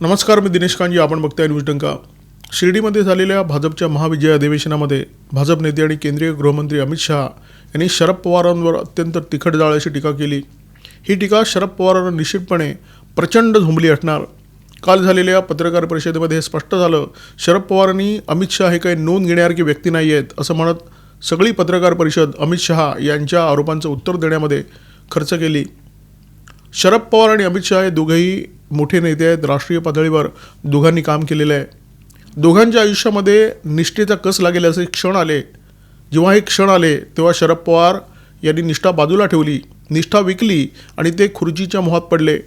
नमस्कार मी दिनेश कांजी आपण बघताय न्यूज डंका. शिर्डीमध्ये झालेल्या भाजपच्या महाविजय अधिवेशनामध्ये भाजप नेते आणि केंद्रीय गृहमंत्री अमित शहा यांनी शरद पवारांवर अत्यंत तिखट जाळ अशी टीका केली. ही टीका शरद पवारांना निश्चितपणे प्रचंड झुंबली असणार. काल झालेल्या पत्रकार परिषदेमध्ये हे स्पष्ट झालं शरद पवारांनी अमित शहा हे काही नोंद घेण्यासारखी व्यक्ती नाही आहेत असं म्हणत सगळी पत्रकार परिषद अमित शहा यांच्या आरोपांचं उत्तर देण्यामध्ये खर्च केली. शरद पवार आणि अमित शहा हे दोघेही मोठे नेते आहेत. राष्ट्रीय पातळीवर दोघांनी काम केलेलं आहे. दोघांच्या आयुष्यामध्ये निष्ठेचा कस लागेल असे क्षण आले. जेव्हा हे क्षण आले तेव्हा शरद पवार यांनी निष्ठा बाजूला ठेवली निष्ठा विकली आणि ते खुर्चीच्या मोहात पडले.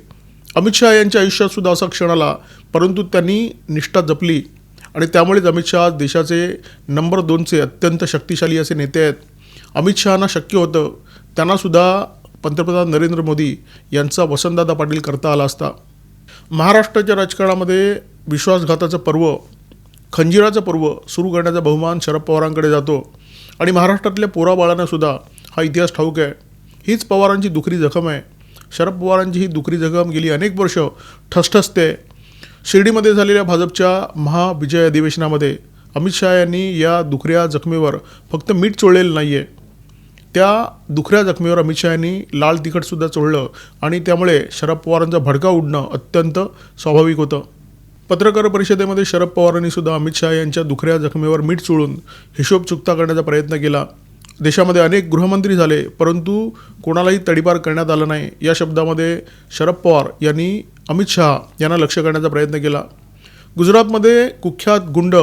अमित शहा यांच्या आयुष्यात सुद्धा असा क्षण आला परंतु त्यांनी निष्ठा जपली आणि त्यामुळेच अमित शहा देशाचे नंबर दोनचे अत्यंत शक्तिशाली असे नेते आहेत. अमित शहाना शक्य होतं. त्यांनासुद्धा पंतप्रधान नरेंद्र मोदी यांचा वसंतदादा पाटील करता आला असता. महाराष्ट्राच्या राजकारणामध्ये विश्वासघाताचं पर्व खंजिराचं पर्व सुरू करण्याचा बहुमान शरद पवारांकडे जातो आणि महाराष्ट्रातल्या पोराबाळांनासुद्धा हा इतिहास ठाऊक आहे. हीच पवारांची दुखरी जखम आहे. शरद पवारांची ही दुखरी जखम गेली अनेक वर्ष ठसठसते. शिर्डीमध्ये झालेल्या भाजपच्या महाविजय अधिवेशनामध्ये अमित शहा यांनी या दुखऱ्या जखमेवर फक्त मीठ चोळलेलं नाही आहे त्या दुखऱ्या जखमीवर अमित शहा यांनी लाल तिखटसुद्धा चोळलं आणि त्यामुळे शरद पवारांचा भडका उडणं अत्यंत स्वाभाविक होतं. पत्रकार परिषदेमध्ये शरद पवारांनी सुद्धा अमित शहा यांच्या दुखऱ्या जखमीवर मीठ चोळून हिशोब चुकता करण्याचा प्रयत्न केला. देशामध्ये अनेक गृहमंत्री झाले परंतु कोणालाही तडीपार करण्यात आलं नाही. या शब्दामध्ये शरद पवार यांनी अमित शहा यांना लक्ष करण्याचा प्रयत्न केला. गुजरातमध्ये कुख्यात गुंड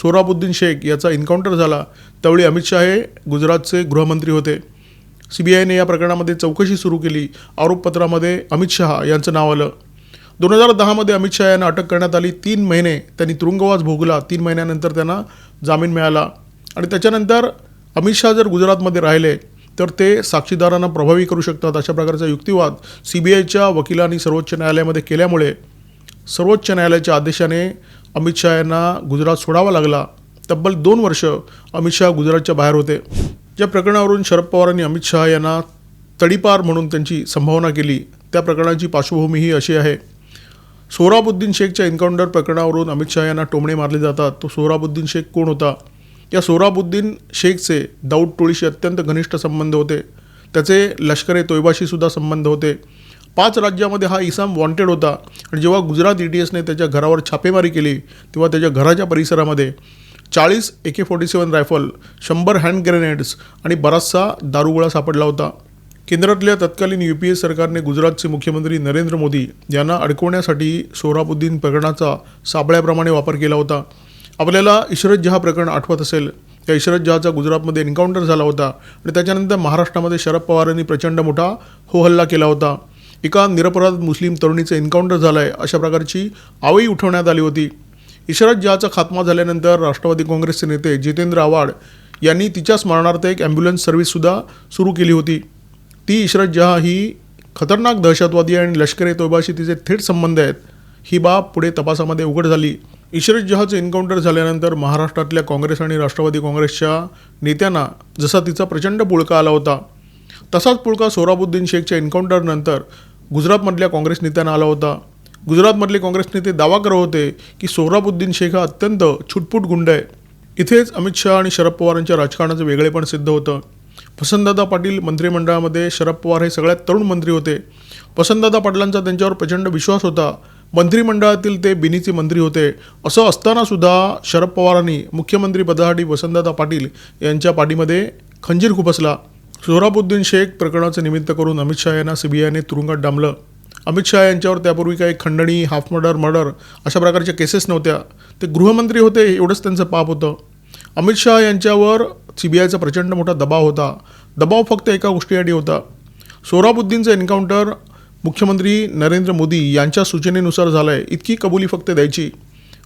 सोराबुद्दीन शेख याचा एन्काउंटर झाला. त्यावेळी अमित शहा हे गुजरातचे गृहमंत्री होते. सी बी आयने या प्रकरणामध्ये चौकशी सुरू केली. आरोपपत्रामध्ये अमित शहा यांचं नाव आलं. दोन हजार दहामध्ये अमित शहा यांना अटक करण्यात आली. तीन महिने त्यांनी तुरुंगवास भोगला. तीन महिन्यानंतर त्यांना जामीन मिळाला. आणि त्याच्यानंतर अमित शहा जर गुजरातमध्ये राहिले तर ते साक्षीदारांना प्रभावी करू शकतात अशा प्रकारचा युक्तिवाद सी बी आयच्या वकिलांनी सर्वोच्च न्यायालयामध्ये केल्यामुळे सर्वोच्च न्यायालयाच्या आदेशाने अमित शहा यांना गुजरात सोडावा लागला. तब्बल दोन वर्ष अमित शहा गुजरातच्या बाहेर होते. ज्या प्रकरणावरून शरद पवारांनी अमित शहा यांना तडीपार म्हणून त्यांची संभावना केली त्या प्रकरणाची पार्श्वभूमी ही अशी आहे. सोहराबुद्दीन शेखच्या एन्काउंटर प्रकरणावरून अमित शहा यांना टोमणे मारले जातात. तो सोहराबुद्दीन शेख कोण होता? या सोहराबुद्दीन शेखचे दाऊद टोळीशी अत्यंत घनिष्ठ संबंध होते. त्याचे लष्कर ए संबंध होते. पाच राज्यामध्ये हा इसाम वॉन्टेड होता. आणि जेव्हा गुजरात ई टी एसने त्याच्या घरावर छापेमारी केली तेव्हा त्याच्या घराच्या परिसरामध्ये चाळीस A K forty seven rifle शंभर हँड ग्रेनेड्स आणि बराचसा दारुगोळा सापडला होता. केंद्रातल्या तत्कालीन यू पी ए सरकारने गुजरातचे मुख्यमंत्री नरेंद्र मोदी यांना अडकवण्यासाठी सोहराबुद्दीन प्रकरणाचा साबळ्याप्रमाणे वापर केला होता. आपल्याला इशरत जहा प्रकरण आठवत असेल त्या इशरत जहाचा गुजरातमध्ये एन्काउंटर झाला होता आणि त्याच्यानंतर महाराष्ट्रामध्ये शरद पवारांनी प्रचंड मोठा हो हल्ला केला होता. एका निरपराध मुस्लिम तरुणीचं एन्काउंटर झालं आहे अशा प्रकारची आवई उठवण्यात आली होती. इशरत जहाचा खात्मा झाल्यानंतर राष्ट्रवादी काँग्रेसचे नेते जितेंद्र आव्हाड यांनी तिच्या स्मरणार्थ एक ॲम्ब्युलन्स सर्व्हिससुद्धा सुरू केली होती. ती इशरत जहा ही खतरनाक दहशतवादी आणि लष्कर ए तोयबाशी तिचे थेट संबंध आहेत. ही बाब पुढे तपासामध्ये उघड झाली. इशरत जहाचं एन्काउंटर झाल्यानंतर महाराष्ट्रातल्या काँग्रेस आणि राष्ट्रवादी काँग्रेसच्या नेत्यांना जसा तिचा प्रचंड पुळका आला होता तसाच पुळका सोहराबुद्दीन शेखच्या एन्काउंटरनंतर गुजरातमधल्या काँग्रेस नेत्यांना आला होता. गुजरातमधले काँग्रेस नेते दावा करत होते की सोहराबुद्दीन शेख हा अत्यंत छुटपूट गुंड आहे. इथेच अमित शहा आणि शरद पवारांच्या राजकारणाचं वेगळेपण सिद्ध होतं. वसंतदादा पाटील मंत्रिमंडळामध्ये शरद पवार हे सगळ्यात तरुण मंत्री होते. वसंतदादा पाटलांचा त्यांच्यावर प्रचंड विश्वास होता. मंत्रिमंडळातील ते बिनीचे मंत्री होते. असं असतानासुद्धा शरद पवारांनी मुख्यमंत्रीपदासाठी वसंतदादा पाटील यांच्या पाठीमध्ये खंजीर खुपसला. सोहराबुद्दीन शेख प्रकरणाचं निमित्त करून अमित शहा यांना सी बी आयने तुरुंगात डांबलं अमित शहा यांच्यावर त्यापूर्वी काही खंडणी हाफ मर्डर मर्डर अशा प्रकारच्या केसेस नव्हत्या. ते गृहमंत्री होते एवढंच त्यांचं पाप होतं. अमित शहा यांच्यावर सी बी आयचा प्रचंड मोठा दबाव होता. दबाव फक्त एका गोष्टीसाठी होता. सोहराबुद्दीनचं एन्काउंटर मुख्यमंत्री नरेंद्र मोदी यांच्या सूचनेनुसार झालं आहे इतकी कबुली फक्त द्यायची.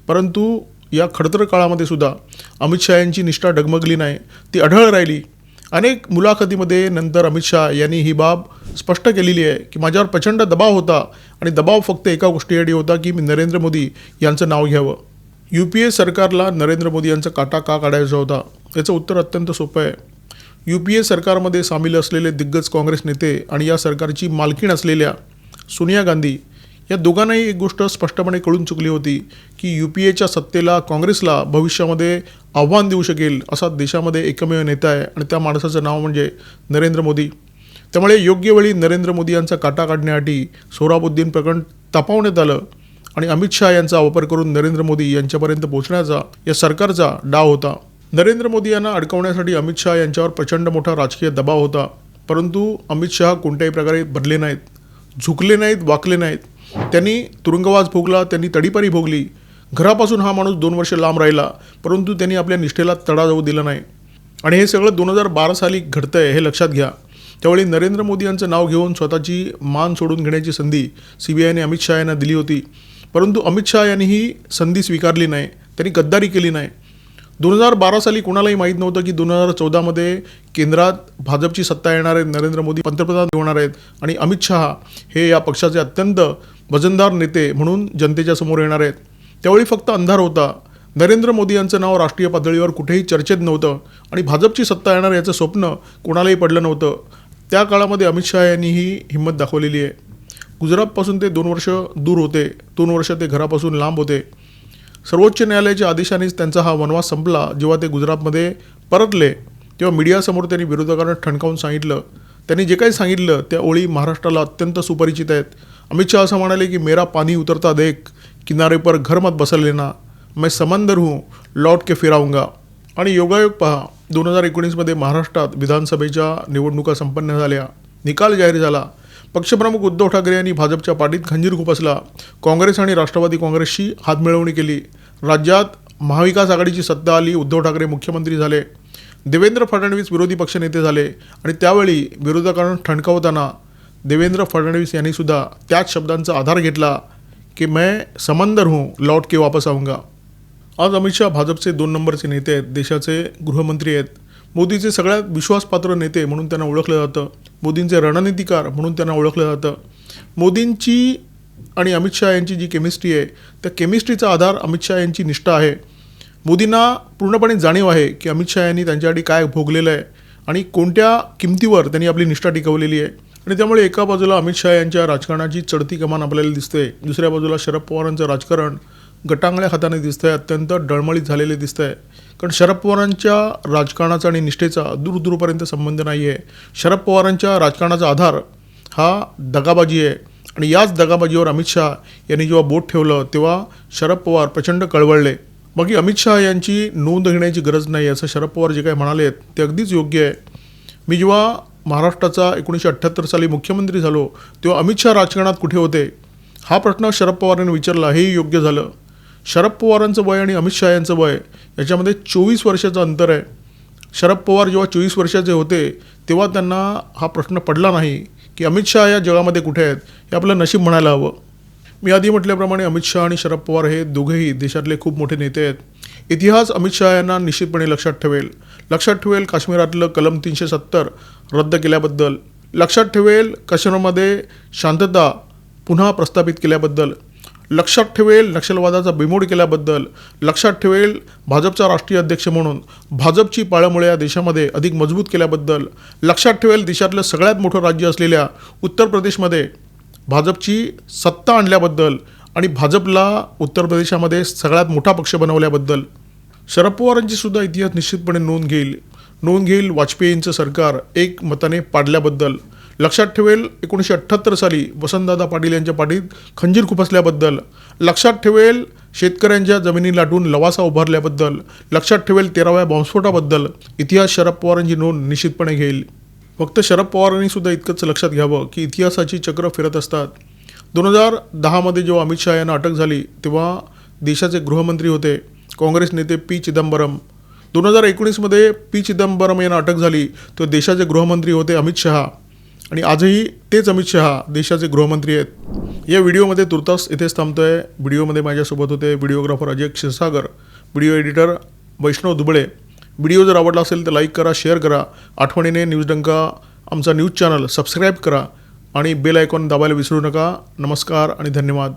परंतु या खडतर काळामध्ये सुद्धा अमित शहा यांची निष्ठा डगमगली नाही. ती अढळ राहिली. अनेक मुलाखतीमध्ये नंतर अमित शहा यांनी ही बाब स्पष्ट केलेली आहे की माझ्यावर प्रचंड दबाव होता आणि दबाव फक्त एका गोष्टीसाठी होता की मी नरेंद्र मोदी यांचं नाव घ्यावं. यू पी ए सरकारला नरेंद्र मोदी यांचा काटा का काढायचा होता? याचं उत्तर अत्यंत सोपं आहे. यू पी ए सरकारमध्ये सामील असलेले दिग्गज काँग्रेस नेते आणि या सरकारची मालकीण असलेल्या सोनिया गांधी या दोघांनाही एक गोष्ट स्पष्टपणे कळून चुकली होती की यू पी एच्या सत्तेला काँग्रेसला भविष्यामध्ये आव्हान देऊ शकेल असा देशामध्ये एकमेव नेता आहे आणि त्या माणसाचं नाव म्हणजे नरेंद्र मोदी. त्यामुळे योग्य वेळी नरेंद्र मोदी यांचा काटा काढण्यासाठी सोहराबुद्दीन प्रकरण तपावण्यात आलं आणि अमित शहा यांचा वापर करून नरेंद्र मोदी यांच्यापर्यंत पोहोचण्याचा या सरकारचा डाव होता. नरेंद्र मोदी यांना अडकवण्यासाठी अमित शहा यांच्यावर प्रचंड मोठा राजकीय दबाव होता. परंतु अमित शहा कोणत्याही प्रकारे भरले नाहीत झुकले नाहीत वाकले नाहीत. त्यांनी तुरुंगवास भोगला त्यांनी तडीपारी भोगली. घरापासून हा माणूस दोन वर्ष लांब राहिला परंतु त्यांनी आपल्या निष्ठेला तडा जाऊ दिला नाही. आणि हे सगळं दोन हजार बारा साली घडतं आहे हे लक्षात घ्या. त्यावेळी नरेंद्र मोदी यांचं नाव घेऊन स्वतःची मान सोडून घेण्याची संधी सी बी आयने अमित शहा यांना दिली होती. परंतु अमित शहा यांनी ही संधी स्वीकारली नाही त्यांनी गद्दारी केली नाही. दोन हजार बारा साली कोणालाही माहीत नव्हतं की दोन हजार चौदामध्ये केंद्रात भाजपची सत्ता येणार आहेत नरेंद्र मोदी पंतप्रधान होणार आहेत. आणि अमित शहा हे या पक्षाचे अत्यंत वजनदार नेते म्हणून जनतेच्या समोर येणार आहेत. त्यावेळी फक्त अंधार होता. नरेंद्र मोदी यांचं नाव राष्ट्रीय पातळीवर कुठेही चर्चेत नव्हतं आणि भाजपची सत्ता येणार याचं स्वप्न कोणालाही पडलं नव्हतं. त्या काळामध्ये अमित शहा यांनी ही हिंमत दाखवलेली आहे. गुजरातपासून ते दोन वर्ष दूर होते. दोन वर्ष ते घरापासून लांब होते. सर्वोच्च न्यायालयाच्या आदेशानेच त्यांचा हा वनवास संपला जेव्हा ते गुजरातमध्ये परतले तेव्हा मीडियासमोर त्यांनी विरोधकांना ठणकावून सांगितलं. त्यांनी जे काही सांगितलं त्या ओळी महाराष्ट्राला अत्यंत सुपरिचित आहेत. अमित शहा असं म्हणाले की मेरा पाणी उतरता देख किनारे पर घर मत बसल लेना मैं समंदर हूँ लौट के फिराऊंगा आणि योगायोग पहा दोन हजार एकोणीसमध्ये महाराष्ट्रात विधानसभेच्या निवडणुका संपन्न झाल्या निकाल जाहीर झाला. पक्षप्रमुख उद्धव ठाकरे यांनी भाजपच्या पाठीत खंजीर खुपसला. काँग्रेस आणि राष्ट्रवादी काँग्रेसशी हातमिळवणी केली. राज्यात महाविकास आघाडीची सत्ता आली उद्धव ठाकरे मुख्यमंत्री झाले. देवेंद्र फडणवीस विरोधी पक्षनेते झाले आणि त्यावेळी विरोधकांना ठणकावताना देवेंद्र फडणवीस यांनी सुद्धा त्याच शब्दांचा आधार घेतला की मैं समंदर हूँ लौट के वापस आऊंगा. आज अमित शहा भाजपचे दोन नंबरचे नेते आहेत देशाचे गृहमंत्री आहेत. मोदीचे सगळ्यात विश्वासपात्र नेते म्हणून त्यांना ओळखलं जातं. मोदींचे रणनीतिकार म्हणून त्यांना ओळखलं जातं. मोदींची आणि अमित शहा यांची जी केमिस्ट्री आहे त्या केमिस्ट्रीचा आधार अमित शहा यांची निष्ठा आहे. मोदींना पूर्णपणे जाणीव आहे की अमित शहा यांनी त्यांच्यासाठी काय भोगलेलं आहे आणि कोणत्या किमतीवर त्यांनी आपली निष्ठा टिकवलेली आहे. आणि त्यामुळे एका बाजूला अमित शहा यांच्या राजकारणाची चढती कमान आपल्याला दिसते दुसऱ्या बाजूला शरद पवारांचं राजकारण गटांगळ्या हाताने दिसतंय अत्यंत डळमळीत झालेले आहे कारण शरद पवारांच्या राजकारणाचा आणि निष्ठेचा दूर दूरपर्यंत संबंध नाही आहे शरद पवारांच्या राजकारणाचा आधार हा दगाबाजी आहे. आणि याच दगाबाजीवर अमित शहा यांनी जेव्हा बोट ठेवलं तेव्हा शरद पवार प्रचंड कळवळले. बाकी अमित शहा यांची नोंद घेण्याची गरज नाही असं शरद पवार जे काही म्हणाले ते अगदीच योग्य आहे. मी जेव्हा महाराष्ट्राचा एकोणीसशे अठ्ठ्याहत्तर साली मुख्यमंत्री झालो तेव्हा अमित शहा राजकारणात कुठे होते? हा प्रश्न शरद पवारांनी विचारला हेही योग्य झालं. शरद पवारांचं वय आणि अमित शहा यांचं वय याच्यामध्ये चोवीस वर्षाचं अंतर आहे. शरद पवार जेव्हा चोवीस वर्षाचे होते तेव्हा त्यांना हा प्रश्न पडला नाही की अमित शहा या जगामध्ये कुठे आहेत हे आपलं नशीब म्हणायला हवं. मी आधी म्हटल्याप्रमाणे अमित शहा आणि शरद पवार हे दोघेही देशातले खूप मोठे नेते आहेत. इतिहास अमित शहा यांना निश्चितपणे लक्षात ठेवेल. लक्षात ठेवेल काश्मीरातलं कलम तीनशे सत्तर रद्द केल्याबद्दल. लक्षात ठेवेल काश्मीरमध्ये शांतता पुन्हा प्रस्थापित केल्याबद्दल. लक्षात ठेवेल नक्षलवादाचा बिमोड केल्याबद्दल. लक्षात ठेवेल भाजपचा राष्ट्रीय अध्यक्ष म्हणून भाजपची पाळमुळे या देशामध्ये अधिक मजबूत केल्याबद्दल. लक्षात ठेवेल देशातलं सगळ्यात मोठं राज्य असलेल्या उत्तर प्रदेशमध्ये भाजपची सत्ता आणल्याबद्दल आणि भाजपला उत्तर प्रदेशामध्ये सगळ्यात मोठा पक्ष बनवल्याबद्दल. शरद पवारांची सुद्धा इतिहास निश्चितपणे नोंद घेईल. नोंद घेईल वाजपेयींचं सरकार एक मताने पाडल्याबद्दल. लक्षात ठेवेल एकोणीसशे अठ्ठ्याहत्तर साली वसंतदादा पाटील यांच्या पाठीत खंजीर खुपसल्याबद्दल. लक्षात ठेवेल शेतकऱ्यांच्या जमिनी लाटून लवासा उभारल्याबद्दल. लक्षात ठेवेल तेराव्या बॉम्बस्फोटाबद्दल. इतिहास शरद पवारांची नोंद निश्चितपणे घेईल. फक्त शरद पवारांनी सुद्धा इतकंच लक्षात घ्यावं की इतिहासाची चक्र फिरत असतात. दोन हजार दहामध्ये जेव्हा अमित शहा यांना अटक झाली तेव्हा देशाचे गृहमंत्री होते. काँग्रेस नेते पी चिदंबरम. दोन हजार एकोणीसमध्ये पी चिदंबरम यांना अटक झाली तर देशाचे गृहमंत्री होते अमित शहा. आणि आजही तेच अमित शहा देशाचे गृहमंत्री आहेत. या व्हिडिओमध्ये तुर्तास इथेच थांबतो आहे व्हिडिओमध्ये माझ्यासोबत होते videographer Ajay Kshirsagar video editor Vaishnav Duble. Video जर आवडला असेल तर लाईक करा शेअर करा. आठवणीने न्यूज डंका आमचा न्यूज चॅनल सबस्क्राईब करा. आणि बेल आयकॉन दाबायला विसरू नका. नमस्कार आणि धन्यवाद.